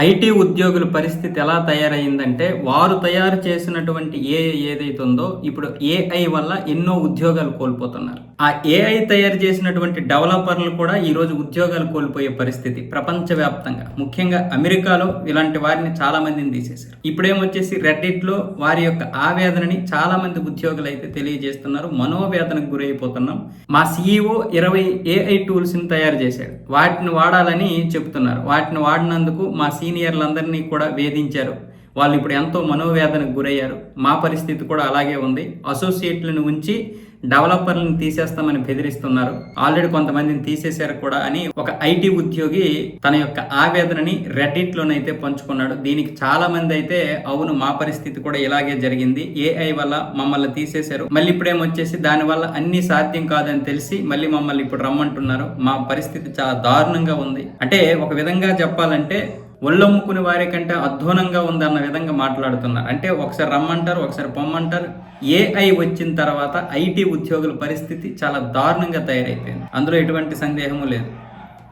IT ఉద్యోగుల పరిస్థితి ఎలా తయారైందంటే వారు తయారు చేసినటువంటి ఏ ఏదైతే ఉందో ఇప్పుడు ఏఐ వల్ల ఎన్నో ఉద్యోగాలు కోల్పోతున్నారు. ఆ ఏఐ తయారు చేసినటువంటి డెవలపర్లు కూడా ఈరోజు ఉద్యోగాలు కోల్పోయే పరిస్థితి ప్రపంచవ్యాప్తంగా. ముఖ్యంగా అమెరికాలో ఇలాంటి వారిని చాలా మందిని తీసేశారు. ఇప్పుడేమొచ్చేసి రెడ్డిట్లో వారి యొక్క ఆవేదనని చాలా మంది ఉద్యోగులు అయితే తెలియజేస్తున్నారు. మనోవేదనకు గురైపోతున్నాం. మా సీఈఓ ఇరవై ఏఐ టూల్స్ని తయారు చేశాడు. వాటిని వాడాలని చెప్తున్నారు. వాటిని వాడినందుకు మా సీనియర్లందరినీ కూడా వేధించారు. వాళ్ళు ఇప్పుడు ఎంతో మనోవేదనకు గురయ్యారు. మా పరిస్థితి కూడా అలాగే ఉంది. అసోసియేట్లను ఉంచి డెవలపర్లను తీసేస్తామని బెదిరిస్తున్నారు. ఆల్రెడీ కొంతమందిని తీసేశారు కూడా అని ఒక ఐటీ ఉద్యోగి తన యొక్క ఆవేదనని రెడ్డిట్లోనైతే పంచుకున్నాడు. దీనికి చాలా మంది అయితే అవును మా పరిస్థితి కూడా ఇలాగే జరిగింది. ఏఐ వల్ల మమ్మల్ని తీసేశారు. మళ్ళీ ఇప్పుడేమొచ్చేసి వచ్చేసి దానివల్ల అన్ని సాధ్యం కాదని తెలిసి మళ్ళీ మమ్మల్ని ఇప్పుడు రమ్మంటున్నారు. మా పరిస్థితి చాలా దారుణంగా ఉంది. అంటే ఒక విధంగా చెప్పాలంటే ఒళ్ళమ్ముకుని వారి కంటే అధ్వానంగా ఉందన్న విధంగా మాట్లాడుతున్నారు. అంటే ఒకసారి రమ్మంటారు ఒకసారి పొమ్మంటారు. ఏఐ వచ్చిన తర్వాత ఐటీ ఉద్యోగుల పరిస్థితి చాలా దారుణంగా తయారైపోయింది. అందులో ఎటువంటి సందేహము లేదు.